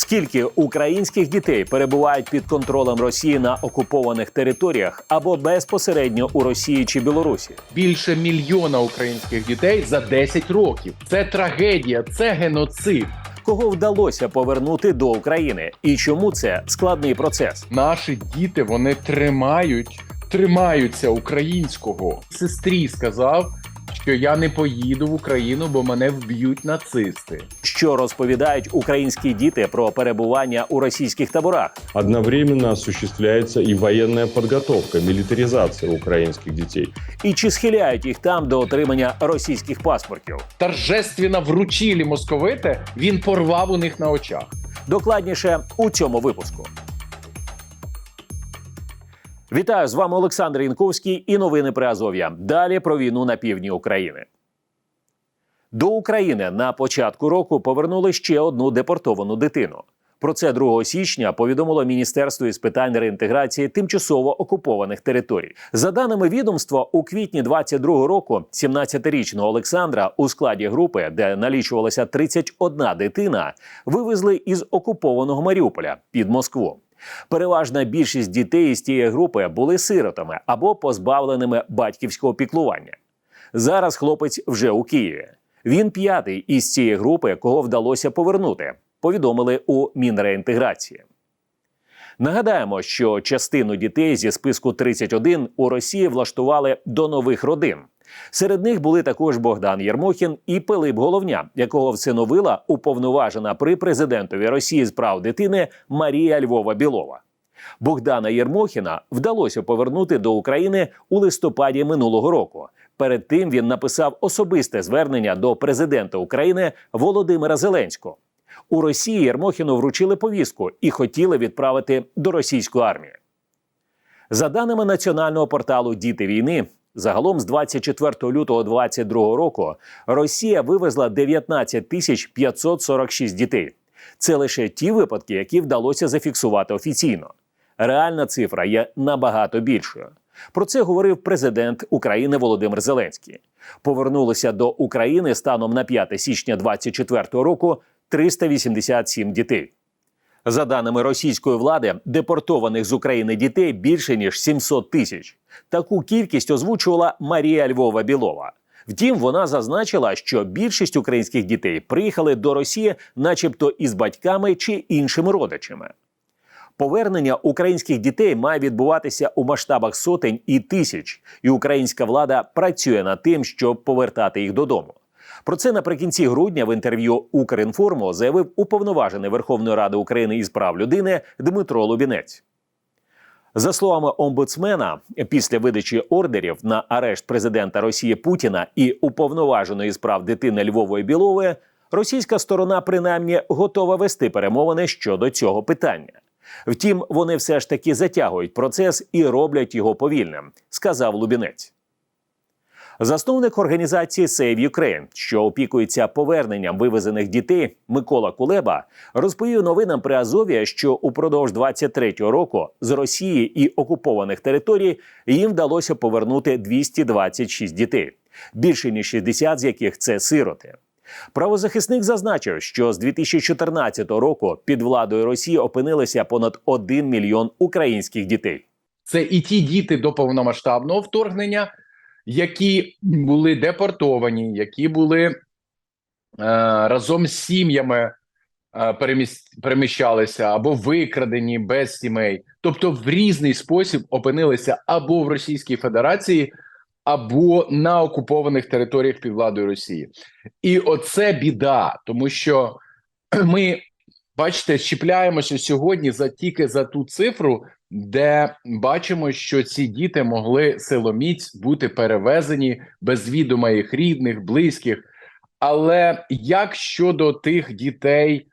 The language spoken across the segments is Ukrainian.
Скільки українських дітей перебувають під контролем Росії на окупованих територіях або безпосередньо у Росії чи Білорусі? більше мільйона українських дітей за 10 років. Це трагедія, це геноцид. Кого вдалося повернути до України, і чому це складний процес? Наші діти вони тримають, тримаються українського. Сестрі сказав, що я не поїду в Україну, бо мене вб'ють нацисти. Що розповідають українські діти про перебування у російських таборах? Одновременно осуществляется и военная подготовка, милитаризация украинских детей. І чи схиляють їх там до отримання російських паспортів? Торжественно вручили московити, він порвав у них на очах. Докладніше у цьому випуску. Вітаю з вами Олександр Інковський і новини при Азов'я. Далі про війну на півдні України. До України на початку року повернули ще одну депортовану дитину. Про це 2 січня повідомило Міністерство із питань реінтеграції тимчасово окупованих територій. За даними відомства, у квітні 22 року 17-річного Олександра у складі групи, де налічувалася 31 дитина, вивезли із окупованого Маріуполя під Москву. Переважна більшість дітей із тієї групи були сиротами або позбавленими батьківського піклування. Зараз хлопець вже у Києві. Він п'ятий із цієї групи, кого вдалося повернути, повідомили у Мінреінтеграції. Нагадаємо, що частину дітей зі списку 31 у Росії влаштували до нових родин. Серед них були також Богдан Єрмохін і Пилип Головня, якого всиновила уповноважена при президентові Росії з прав дитини Марія Львова Білова. Богдана Єрмохіна вдалося повернути до України у листопаді минулого року. Перед тим він написав особисте звернення до президента України Володимира Зеленського. У Росії Єрмохіну вручили повістку і хотіли відправити до російської армії. За даними національного порталу Діти війни, загалом з 24 лютого 2022 року Росія вивезла 19 тисяч 546 дітей. Це лише ті випадки, які вдалося зафіксувати офіційно. Реальна цифра є набагато більшою. Про це говорив президент України Володимир Зеленський. Повернулися до України станом на 5 січня 2024 року 387 дітей. За даними російської влади, депортованих з України дітей більше ніж 700 тисяч. Таку кількість озвучувала Марія Львова Білова. Втім, вона зазначила, що більшість українських дітей приїхали до Росії, начебто із батьками чи іншими родичами. Повернення українських дітей має відбуватися у масштабах сотень і тисяч, і українська влада працює над тим, щоб повертати їх додому. Про це наприкінці грудня в інтерв'ю Укрінформу заявив уповноважений Верховної Ради України із прав людини Дмитро Лубінець. За словами омбудсмена, після видачі ордерів на арешт президента Росії Путіна і уповноваженої з прав дитини Львової Білової, російська сторона принаймні готова вести перемовини щодо цього питання. Втім, вони все ж таки затягують процес і роблять його повільним, сказав Лубінець. Засновник організації Save Ukraine, що опікується поверненням вивезених дітей, Микола Кулеба, розповів новинам при Азові, що упродовж 23-го року з Росії і окупованих територій їм вдалося повернути 226 дітей, більше ніж 60 з яких це сироти. Правозахисник зазначив, що з 2014 року під владою Росії опинилися понад 1 мільйон українських дітей. Це і ті діти до повномасштабного вторгнення, які були депортовані, які були е, разом з сім'ями е, переміщалися або викрадені без сімей, тобто в різний спосіб опинилися або в Російській Федерації, або на окупованих територіях під владою Росії. І оце біда, тому що ми, бачите, щіпляємося сьогодні за тільки за ту цифру, де бачимо, що ці діти могли силоміць бути перевезені без відома їх рідних, близьких. Але як щодо тих дітей,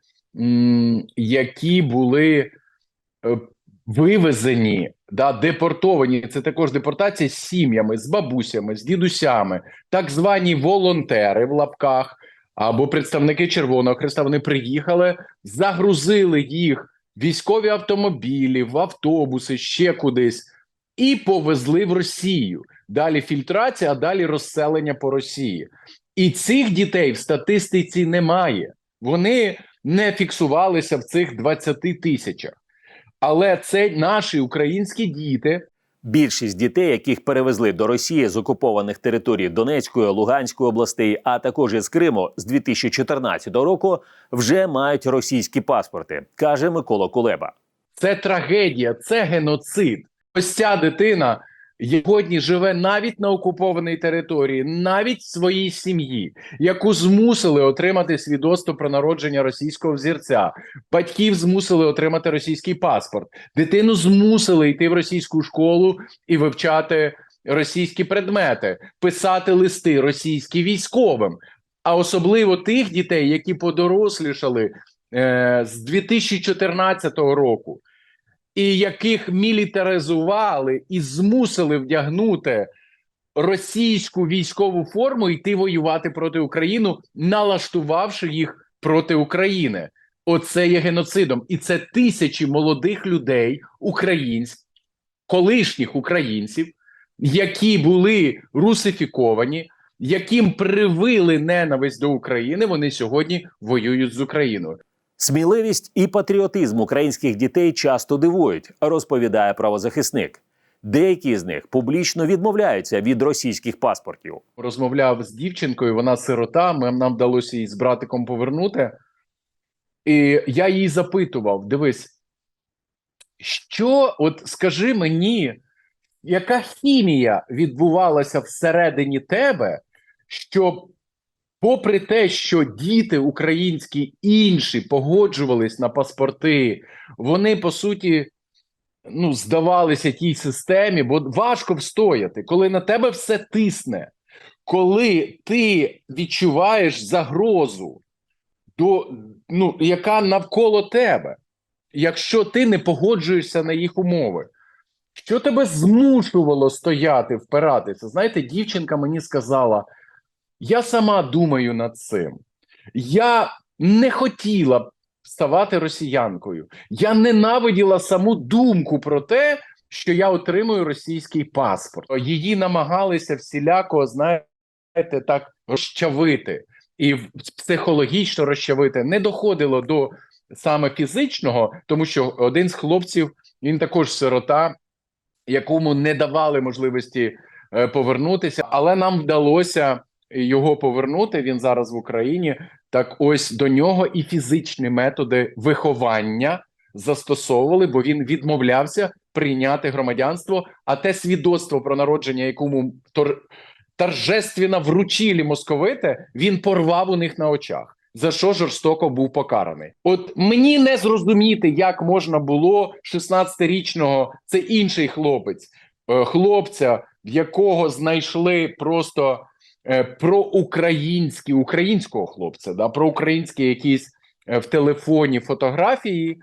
які були е, вивезені, да, депортовані, це також депортація з сім'ями, з бабусями, з дідусями, так звані волонтери в лапках або представники Червоного Христа, вони приїхали, загрузили їх військові автомобілі, в автобуси, ще кудись, і повезли в Росію. Далі фільтрація, а далі розселення по Росії. І цих дітей в статистиці немає. Вони не фіксувалися в цих 20 тисячах. Але це наші українські діти, Більшість дітей, яких перевезли до Росії з окупованих територій Донецької, Луганської областей, а також із Криму з 2014 року, вже мають російські паспорти, каже Микола Кулеба. це трагедія, це геноцид. Ось ця дитина сьогодні живе навіть на окупованій території, навіть своїй сім'ї, яку змусили отримати свідоцтво про народження російського взірця. Батьків змусили отримати російський паспорт. Дитину змусили йти в російську школу і вивчати російські предмети, писати листи російські військовим. А особливо тих дітей, які подорослішали е, з 2014 року, і яких мілітаризували і змусили вдягнути російську військову форму йти воювати проти України, налаштувавши їх проти України. Оце є геноцидом, і це тисячі молодих людей, українських, колишніх українців, які були русифіковані, яким привили ненависть до України. Вони сьогодні воюють з Україною. Сміливість і патріотизм українських дітей часто дивують, розповідає правозахисник. Деякі з них публічно відмовляються від російських паспортів. розмовляв з дівчинкою, вона сирота. Ми, нам вдалося її з братиком повернути. І я її запитував: дивись, що, от скажи мені, яка хімія відбувалася всередині тебе, щоб, попри те, що діти українські інші погоджувались на паспорти, вони по суті ну, здавалися тій системі, бо важко встояти, коли на тебе все тисне, коли ти відчуваєш загрозу, до, ну, яка навколо тебе, якщо ти не погоджуєшся на їх умови. Що тебе змушувало стояти, впиратися? Знаєте, дівчинка мені сказала: я сама думаю над цим. Я не хотіла ставати росіянкою. Я ненавиділа саму думку про те, що я отримую російський паспорт. Її намагалися всіляко, знаєте, так розчавити і психологічно розчавити. Не доходило до саме фізичного, тому що один з хлопців він також сирота, якому не давали можливості е, повернутися, але нам вдалося його повернути. Він зараз в Україні. Так, ось до нього і фізичні методи виховання застосовували, бо він відмовлявся прийняти громадянство. А те свідоцтво про народження, якому тор... торжественно вручили московити, він порвав у них на очах. За що жорстоко був покараний? От мені не зрозуміти, як можна було 16-річного, це інший хлопець, е, хлопця, в якого знайшли просто е, проукраїнські, українського хлопця, да, проукраїнські якісь е, в телефоні фотографії.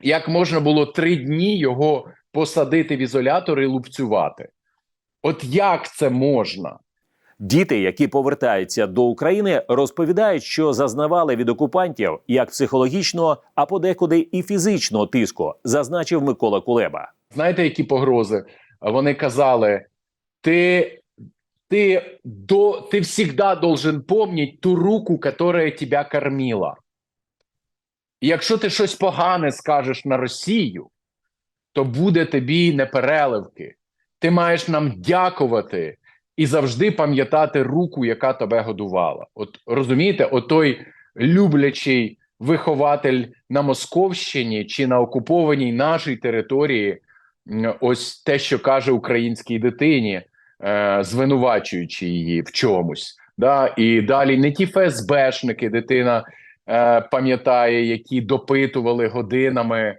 Як можна було три дні його посадити в ізолятор і лупцювати? От як це можна? Діти, які повертаються до України, розповідають, що зазнавали від окупантів як психологічного, а подекуди і фізичного тиску, зазначив Микола Кулеба. Знаєте, які погрози? Вони казали: ти, ти, до, ти всегда должен помнить ту руку, которая тебя кормила. Якщо ти щось погане скажеш на Росію, то буде тобі непереливки. Ти маєш нам дякувати і завжди пам'ятати руку, яка тебе годувала. От розумієте, отой люблячий вихователь на Московщині чи на окупованій нашій території, ось те, що каже українській дитині, звинувачуючи її в чомусь. Да? І далі не ті ФСБшники, дитина е, пам'ятає, які допитували годинами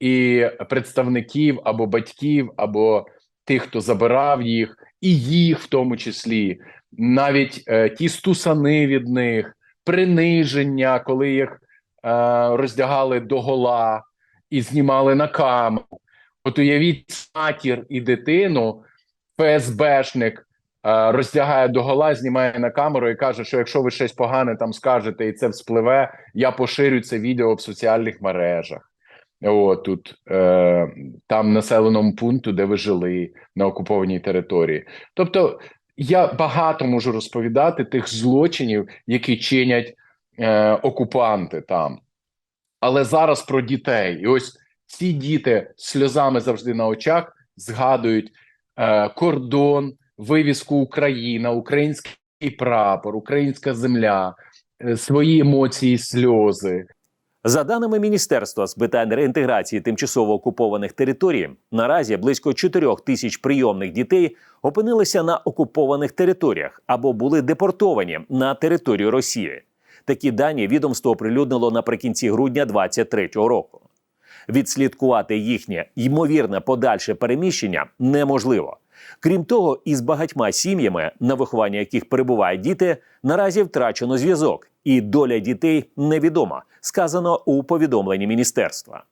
і представників або батьків, або тих, хто забирав їх, і їх в тому числі, навіть е, ті стусани від них, приниження, коли їх е, роздягали догола і знімали на камеру. От уявіть матір і дитину, ФСБшник е, роздягає догола, знімає на камеру і каже, що якщо ви щось погане там скажете і це вспливе, я поширю це відео в соціальних мережах. О, тут е, там населеному пункту, де ви жили на окупованій території. Тобто я багато можу розповідати тих злочинів, які чинять е, окупанти там. Але зараз про дітей. І ось ці діти сльозами завжди на очах згадують кордон, вивіску Україна, український прапор, українська земля, е, свої емоції, сльози. За даними Міністерства з питань реінтеграції тимчасово окупованих територій, наразі близько 4 тисяч прийомних дітей опинилися на окупованих територіях або були депортовані на територію Росії. Такі дані відомство оприлюднило наприкінці грудня 2023 року. Відслідкувати їхнє ймовірне подальше переміщення неможливо. Крім того, із багатьма сім'ями, на виховання яких перебувають діти, наразі втрачено зв'язок, і доля дітей невідома, сказано у повідомленні міністерства.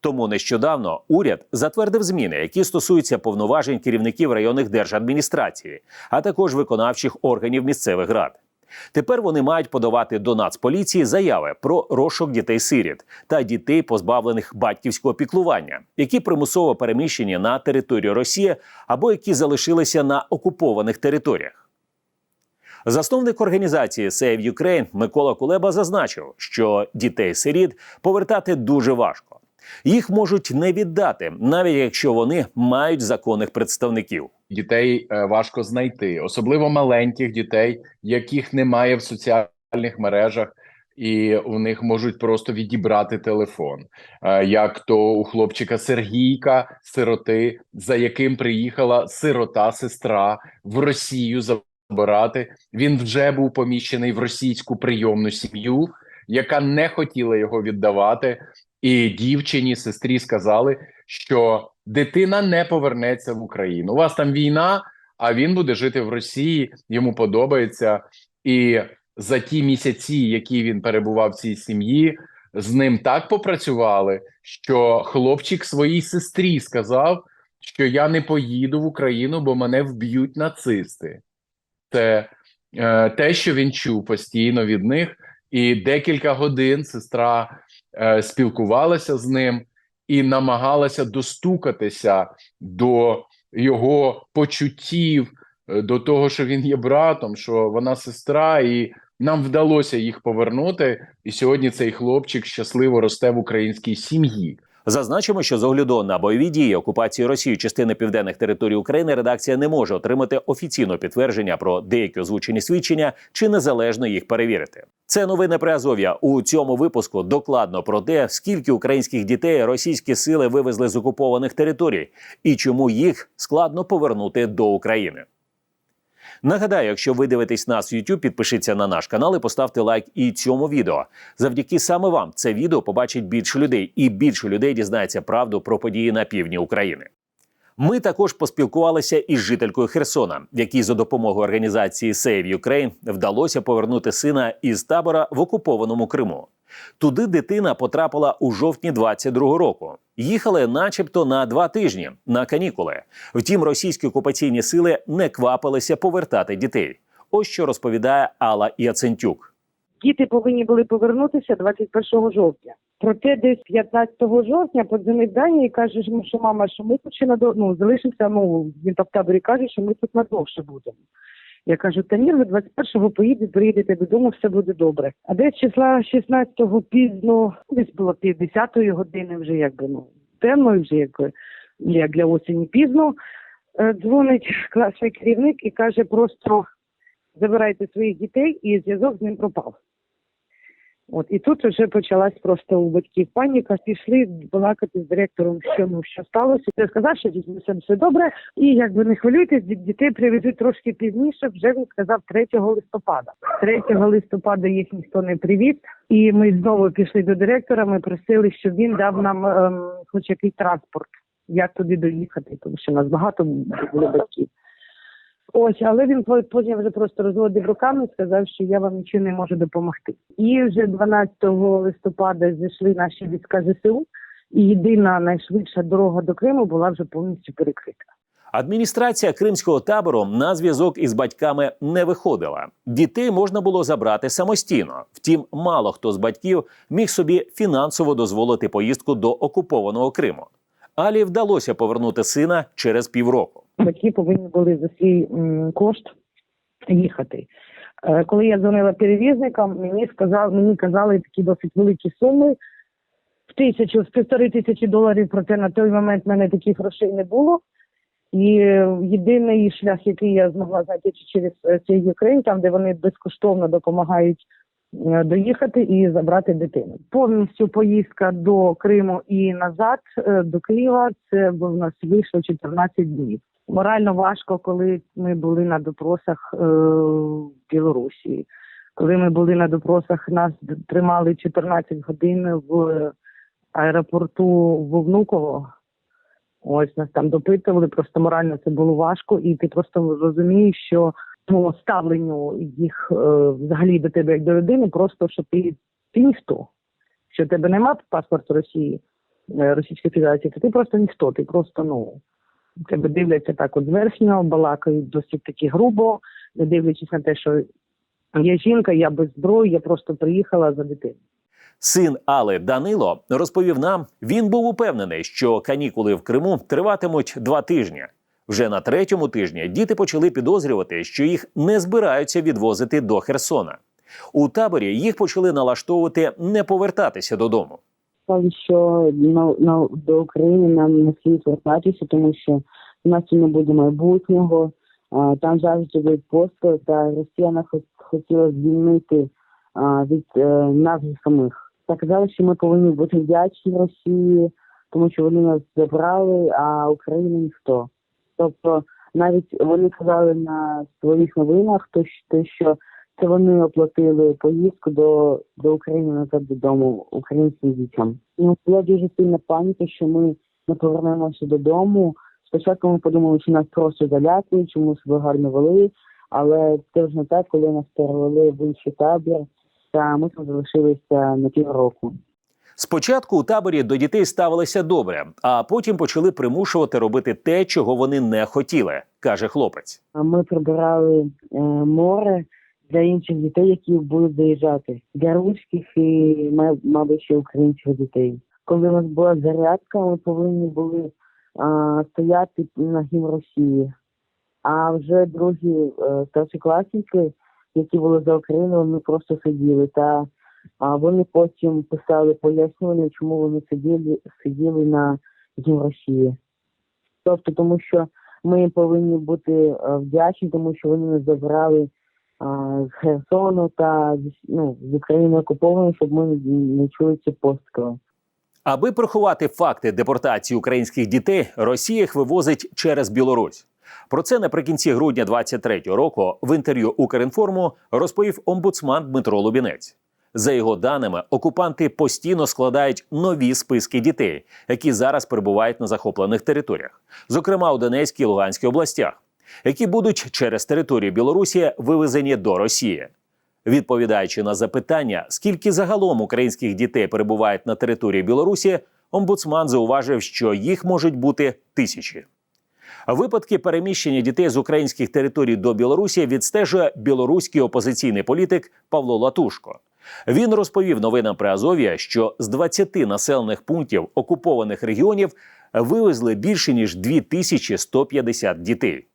Тому нещодавно уряд затвердив зміни, які стосуються повноважень керівників районних держадміністрації, а також виконавчих органів місцевих рад. Тепер вони мають подавати до Нацполіції заяви про розшук дітей-сиріт та дітей, позбавлених батьківського піклування, які примусово переміщені на територію Росії або які залишилися на окупованих територіях. Засновник організації Save Ukraine Микола Кулеба зазначив, що дітей-сиріт повертати дуже важко. Їх можуть не віддати, навіть якщо вони мають законних представників. Дітей е, важко знайти, особливо маленьких дітей, яких немає в соціальних мережах, і у них можуть просто відібрати телефон. Е, Як то у хлопчика Сергійка, сироти, за яким приїхала сирота сестра в Росію забирати. Він вже був поміщений в російську прийомну сім'ю, яка не хотіла його віддавати. І дівчині, сестрі сказали, що дитина не повернеться в Україну. У вас там війна, а він буде жити в Росії. Йому подобається. І за ті місяці, які він перебував в цій сім'ї, з ним так попрацювали, що хлопчик своїй сестрі сказав, що я не поїду в Україну, бо мене вб'ють нацисти. Це е, те, що він чув постійно від них, і декілька годин сестра е, спілкувалася з ним і намагалася достукатися до його почуттів, е, до того, що він є братом, що вона сестра, і нам вдалося їх повернути. І сьогодні цей хлопчик щасливо росте в українській сім'ї. Зазначимо, що з огляду на бойові дії окупації Росії частини південних територій України редакція не може отримати офіційного підтвердження про деякі озвучені свідчення чи незалежно їх перевірити. Це новини при Азов'я. У цьому випуску докладно про те, скільки українських дітей російські сили вивезли з окупованих територій і чому їх складно повернути до України. Нагадаю, якщо ви дивитесь нас в YouTube, підпишіться на наш канал і поставте лайк і цьому відео. Завдяки саме вам це відео побачить більше людей, і більше людей дізнається правду про події на півдні України. Ми також поспілкувалися із жителькою Херсона, якій за допомогою організації Save Ukraine вдалося повернути сина із табора в окупованому Криму. Туди дитина потрапила у жовтні 22-го року. Їхали, начебто, на два тижні на канікули. Втім, російські окупаційні сили не квапилися повертати дітей. Ось що розповідає Алла Яцентюк. Діти повинні були повернутися 21 жовтня. Проте десь 15 жовтня подзвонив Даня і каже, що, мама, що ми тут ще надо... ну, залишимося, ну, він там в таборі каже, що ми тут надовше будемо. Я кажу, та ні, ви 21-го поїдете, приїдете додому, все буде добре. А десь числа 16-го пізно, десь було пів 10-ї години вже якби, ну, темно вже якби, як для осені пізно, е, дзвонить класний керівник і каже просто забирайте своїх дітей, і зв'язок з ним пропав. От і тут вже почалась просто у батьків паніка. Пішли балакати з директором, що ну що сталося. Я сказав, що з дітьми все добре, і якби не хвилюйтесь, дітей привезуть трошки пізніше. Вже він сказав 3 листопада. 3 листопада їх ніхто не привіз, і ми знову пішли до директора. Ми просили, щоб він дав нам ем, хоч якийсь транспорт, як туди доїхати, тому що нас багато було батьків. Ось, але він потім вже просто розводив руками сказав, що я вам нічим не можу допомогти. І вже 12 листопада зійшли наші війська ЗСУ, і єдина найшвидша дорога до Криму була вже повністю перекрита. Адміністрація кримського табору на зв'язок із батьками не виходила. Дітей можна було забрати самостійно. Втім, мало хто з батьків міг собі фінансово дозволити поїздку до окупованого Криму. Алі вдалося повернути сина через півроку. Батьки повинні були за свій кошт їхати. Е, Коли я дзвонила перевізникам, мені сказав, мені казали такі досить великі суми в тисячу, з півтори тисячі доларів, проте на той момент в мене таких грошей не було. І е, єдиний шлях, який я змогла знайти через е, цей Україн, там де вони безкоштовно допомагають доїхати і забрати дитину. Повністю поїздка до Криму і назад е, до Києва. Це у нас вийшло 14 днів. Морально важко, коли ми були на допросах е, в Білорусі. Коли ми були на допросах, нас тримали 14 годин в аеропорту в Внуково. Ось нас там допитували, просто морально це було важко, і ти просто розумієш, що по ставленню їх е, взагалі до тебе як до людини, просто що ти, ти ніхто. Що в тебе немає паспорту Росії, е, Російської Федерації, то ти просто ніхто, ти просто ну тебе дивляться так от зверхньо, балакають досить таки грубо, не дивлячись на те, що я жінка, я без зброї, я просто приїхала за дитину. Син Али Данило розповів нам, він був упевнений, що канікули в Криму триватимуть два тижні. Вже на третьому тижні діти почали підозрювати, що їх не збираються відвозити до Херсона. У таборі їх почали налаштовувати не повертатися додому. що на, на, до України нам не слід вертатися, тому що в нас не буде майбутнього. А, там завжди будуть постріли, та Росія хотіла звільнити а, від е, нас самих. Так казали, що ми повинні бути вдячні Росії, тому що вони нас забрали, а Україна ніхто. Тобто навіть вони казали на своїх новинах, то, що- що це вони оплатили поїздку до, до України назад додому українським дітям. Ну була дуже сильна паніка, що ми не повернемося додому. Спочатку ми подумали, що нас просто залякують, чому себе гарно вели, але це вже не так, коли нас перевели в інший табір, та ми там залишилися на півроку. Спочатку у таборі до дітей ставилися добре, а потім почали примушувати робити те, чого вони не хотіли, каже хлопець. Ми прибирали е, море для інших дітей, які будуть заїжджати, для руських і мабуть ще українських дітей. Коли у нас була зарядка, ми повинні були а, стояти на гімн Росії. А вже другі е, старшокласники, які були за Україну, вони просто сиділи. Та а, вони потім писали пояснювання, чому вони сиділи, сиділи на Росії. Тобто, тому що ми їм повинні бути е, вдячні, тому що вони нас забрали а, з Херсону та ну, з України окупованої, щоб ми не- не чули ці постріли. Аби приховати факти депортації українських дітей, Росія їх вивозить через Білорусь. Про це наприкінці грудня 23-го року в інтерв'ю Укрінформу розповів омбудсман Дмитро Лубінець. За його даними, окупанти постійно складають нові списки дітей, які зараз перебувають на захоплених територіях, зокрема у Донецькій і Луганській областях, які будуть через територію Білорусі вивезені до Росії. Відповідаючи на запитання, скільки загалом українських дітей перебувають на території Білорусі, омбудсман зауважив, що їх можуть бути тисячі. Випадки переміщення дітей з українських територій до Білорусі відстежує білоруський опозиційний політик Павло Латушко. Він розповів новинам при Азов'я, що з 20 населених пунктів окупованих регіонів вивезли більше ніж 2150 дітей.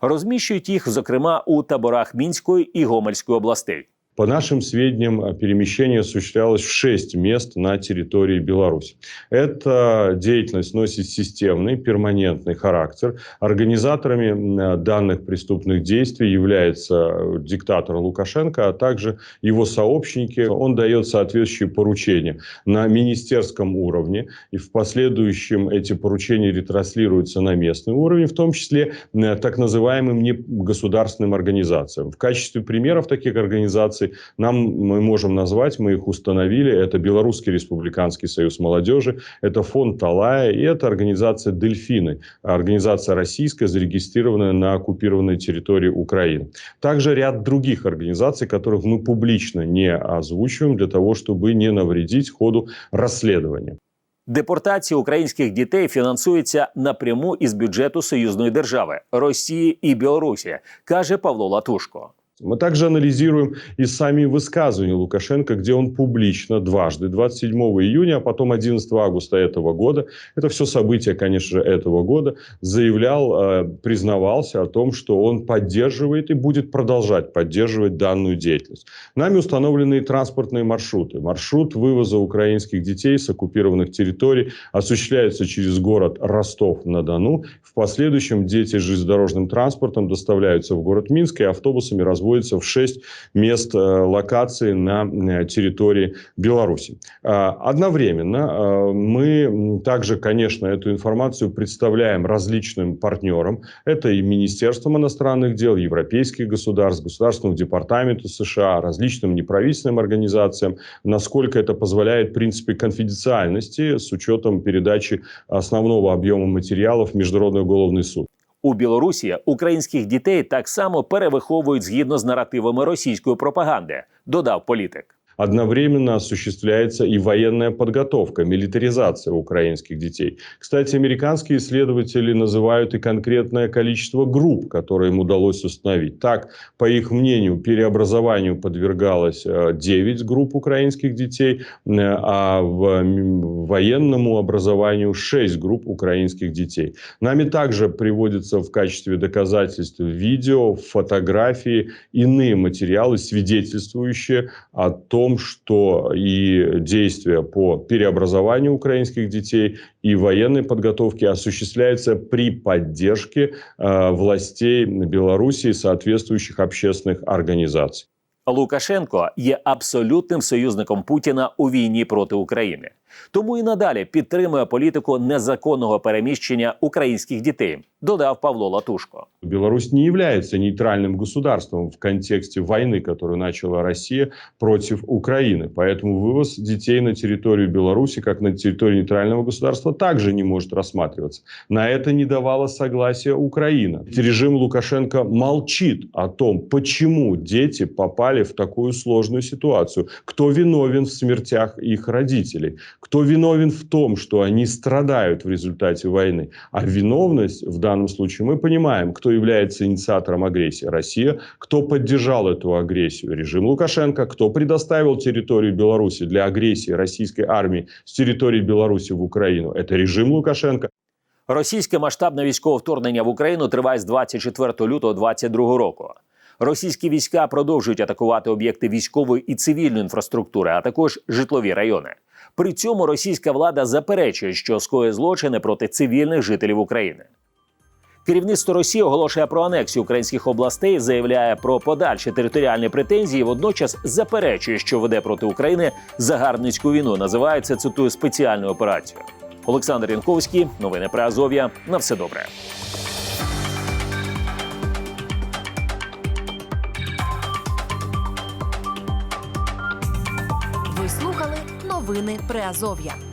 Розміщують їх, зокрема, у таборах Мінської і Гомельської областей. По нашим сведениям, э, перемещение осуществлялось в шесть мест на территории Беларуси. Эта деятельность носит системный, перманентный характер. Организаторами э, данных преступных действий является э, диктатор Лукашенко, а также его сообщники. Он дает соответствующие поручения на министерском уровне, и в последующем эти поручения ретранслируются на местный уровень, в том числе так называемым негосударственным организациям. В качестве примеров таких организаций нам мы можем назвать, мы их установили, это Белорусский республиканский союз молодежи, это фонд Талая и это организация Дельфины, организация российская, зарегистрированная на оккупированной территории Украины. Также ряд других организаций, которых мы публично не озвучиваем для того, чтобы не навредить ходу расследования. Депортація українських дітей фінансується напряму із бюджету союзної держави Росії і Білорусі, каже Павло Латушко. Мы также анализируем и сами высказывания Лукашенко, где он публично дважды, 27 июня, а потом 11 августа этого года, это все события, конечно же, этого года, заявлял, э, признавался о том, что он поддерживает и будет продолжать поддерживать данную деятельность. Нами установлены транспортные маршруты. Маршрут вывоза украинских детей с оккупированных территорий осуществляется через город Ростов-на-Дону. В последующем дети с железнодорожным транспортом доставляются в город Минск и автобусами разводятся в 6 мест э, локаций на э, территории Беларуси. А, Одновременно э, мы также, конечно, эту информацию представляем различным партнерам. Это и Министерством иностранных дел, европейских государств, Государственному департаменту США, различным неправительственным организациям, насколько это позволяет в принципе конфиденциальности с учетом передачи основного объема материалов в Международный уголовный суд. У Білорусі українських дітей так само перевиховують згідно з наративами російської пропаганди, додав політик. Одновременно осуществляется и военная подготовка, милитаризация украинских детей. Кстати, американские исследователи называют и конкретное количество групп, которые им удалось установить. Так, по их мнению, переобразованию подвергалось э, 9 групп украинских детей, э, а в военному образованию 6 групп украинских детей. Нами также приводятся в качестве доказательств видео, фотографии, иные материалы, свидетельствующие о том, что и действия по переобразованию украинских детей, и военной подготовке осуществляются при поддержке э, властей Беларуси и соответствующих общественных организаций. Лукашенко є абсолютним союзником Путіна у війні проти України, тому і надалі підтримує політику незаконного переміщення українських дітей, додав Павло Латушко. Беларусь не является нейтральным государством в контексте войны, которую начала Россия против Украины. Поэтому вывоз детей на территорию Беларуси, как на территорию нейтрального государства, также не может рассматриваться. На это не давала согласия Украина. Режим Лукашенко молчит о том, почему дети попали в такую сложную ситуацию. Кто виновен в смертях их родителей? Кто виновен в том, что они страдают в результате войны? А виновность в данном случае мы понимаем, кто является инициатором агрессии. Россия. Кто поддержал эту агрессию? Режим Лукашенко. Кто предоставил территорию Беларуси для агрессии российской армии с территории Беларуси в Украину? Это режим Лукашенко. Російське масштабне військове вторгнення в Україну триває з 24 лютого 2022 року. Російські війська продовжують атакувати об'єкти військової і цивільної інфраструктури, а також житлові райони. При цьому російська влада заперечує, що скоює злочини проти цивільних жителів України. Керівництво Росії оголошує про анексію українських областей, заявляє про подальші територіальні претензії. Водночас заперечує, що веде проти України загарбницьку війну. Називає це цитую спеціальну операцію. Олександр Янковський, новини про Азов'я. На все добре. Новини Приазов'я.